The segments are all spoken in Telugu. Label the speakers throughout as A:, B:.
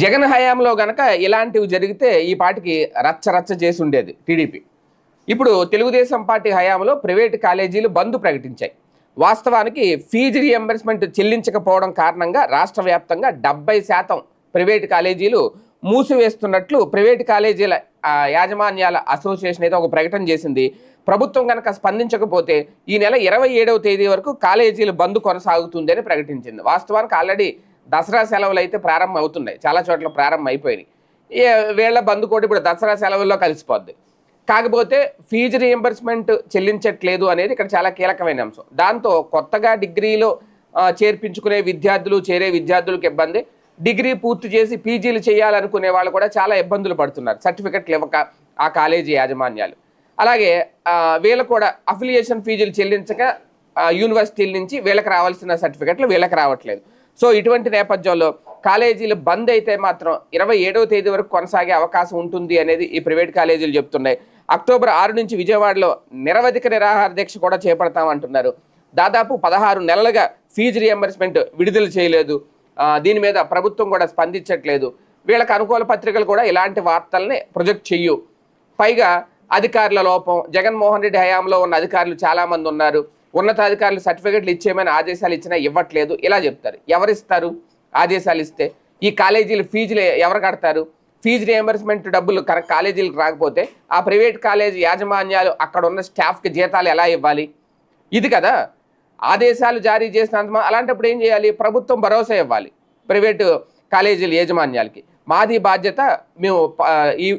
A: జగన్ హయాంలో గనక ఇలాంటివి జరిగితే ఈ పాటికి రచ్చ రచ్చ చేసి ఉండేది టీడీపీ. ఇప్పుడు తెలుగుదేశం పార్టీ హయాంలో ప్రైవేటు కాలేజీలు బంద్ ప్రకటించాయి. వాస్తవానికి ఫీజు రియంబర్స్మెంట్ చెల్లించకపోవడం కారణంగా రాష్ట్ర వ్యాప్తంగా డెబ్బై శాతం ప్రైవేటు కాలేజీలు మూసివేస్తున్నట్లు ప్రైవేటు కాలేజీల యాజమాన్యాల అసోసియేషన్ అయితే ఒక ప్రకటన చేసింది. ప్రభుత్వం కనుక స్పందించకపోతే ఈ నెల ఇరవై ఏడవ తేదీ వరకు కాలేజీలు బంద్ కొనసాగుతుంది అని ప్రకటించింది. వాస్తవానికి ఆల్రెడీ దసరా సెలవులు అయితే ప్రారంభం అవుతున్నాయి. చాలా చోట్ల ప్రారంభం అయిపోయినాయి. వీళ్ళ బంద్ కోటి ఇప్పుడు దసరా సెలవుల్లో కలిసిపోద్ది. కాకపోతే ఫీజు రియంబర్స్మెంట్ చెల్లించట్లేదు అనేది ఇక్కడ చాలా కీలకమైన అంశం. దాంతో కొత్తగా డిగ్రీలో చేర్పించుకునే విద్యార్థులు చేరే విద్యార్థులకు ఇబ్బంది. డిగ్రీ పూర్తి చేసి పీజీలు చేయాలనుకునే వాళ్ళు కూడా చాలా ఇబ్బందులు పడుతున్నారు. సర్టిఫికెట్లు ఇవ్వక ఆ కాలేజీ యాజమాన్యాలు. అలాగే వీళ్ళు కూడా అఫిలియేషన్ ఫీజులు చెల్లించక యూనివర్సిటీల నుంచి వీళ్ళకి రావాల్సిన సర్టిఫికెట్లు వీళ్ళకి రావట్లేదు. సో ఇటువంటి నేపథ్యంలో కాలేజీలు బంద్ అయితే మాత్రం ఇరవై ఏడవ తేదీ వరకు కొనసాగే అవకాశం ఉంటుంది అనేది ఈ ప్రైవేట్ కాలేజీలు చెప్తున్నాయి. అక్టోబర్ ఆరు నుంచి విజయవాడలో నిరవధిక నిరాహార దీక్ష కూడా చేపడతామంటున్నారు దాదాపు పదహారు నెలలుగా ఫీజు రియంబర్స్మెంట్ విడుదల చేయలేదు. దీని మీద ప్రభుత్వం కూడా స్పందించట్లేదు. వీళ్ళకి అనుకూల పత్రికలు కూడా ఇలాంటి వార్తల్ని ప్రొజెక్ట్ చెయ్యు. పైగా అధికారుల లోపం జగన్మోహన్ రెడ్డి హయాంలో ఉన్న అధికారులు చాలామంది ఉన్నారు. ఉన్నతాధికారులు సర్టిఫికెట్లు ఇచ్చేయమని ఆదేశాలు ఇచ్చినా ఇవ్వట్లేదు. ఇలా చెప్తారు. ఎవరిస్తారు? ఆదేశాలు ఇస్తే ఈ కాలేజీలు ఫీజులు ఎవరు కడతారు? ఫీజు రియంబర్స్మెంట్ డబ్బులు కరెక్ట్ కాలేజీలకు రాకపోతే ఆ ప్రైవేట్ కాలేజీ యాజమాన్యాలు అక్కడ ఉన్న స్టాఫ్కి జీతాలు ఎలా ఇవ్వాలి? ఇది కదా. ఆదేశాలు జారీ చేసినంత అలాంటప్పుడు ఏం చేయాలి? ప్రభుత్వం భరోసా ఇవ్వాలి ప్రైవేటు కాలేజీల యాజమాన్యాలకి. మాది బాధ్యత మేము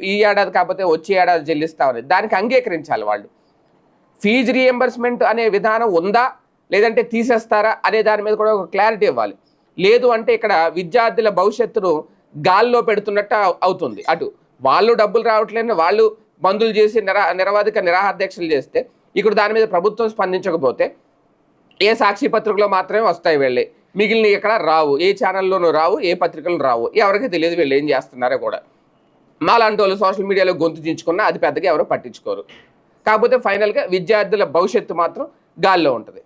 A: ఈ ఏడాది కాకపోతే వచ్చే ఏడాది చెల్లిస్తామని. దానికి అంగీకరించాలి వాళ్ళు. ఫీజు రియంబర్స్మెంట్ అనే విధానం ఉందా? లేదంటే తీసేస్తారా? అనే దాని మీద కూడా ఒక క్లారిటీ ఇవ్వాలి. లేదు అంటే ఇక్కడ విద్యార్థుల భవిష్యత్తును గాల్లో పెడుతున్నట్టు అవుతుంది. అటు వాళ్ళు డబ్బులు రావట్లేని వాళ్ళు బంధులు చేసి నిరా నిరవాధిక నిరాహాధ్యక్షలు చేస్తే ఇక్కడ దాని మీద ప్రభుత్వం స్పందించకపోతే ఏ సాక్షి పత్రికలో మాత్రమే వస్తాయి వెళ్ళి. మిగిలిన ఇక్కడ రావు. ఏ ఛానల్లోనూ రావు ఏ పత్రికలు రావు. ఎవరికి తెలియదు వీళ్ళు ఏం చేస్తున్నారో కూడా. మాలాంటి వాళ్ళు సోషల్ మీడియాలో గొంతు దించుకున్నా అది పెద్దగా ఎవరు పట్టించుకోరు. కాకపోతే ఫైనల్గా విద్యార్థుల భవిష్యత్తు మాత్రం గాల్లో ఉంటుంది.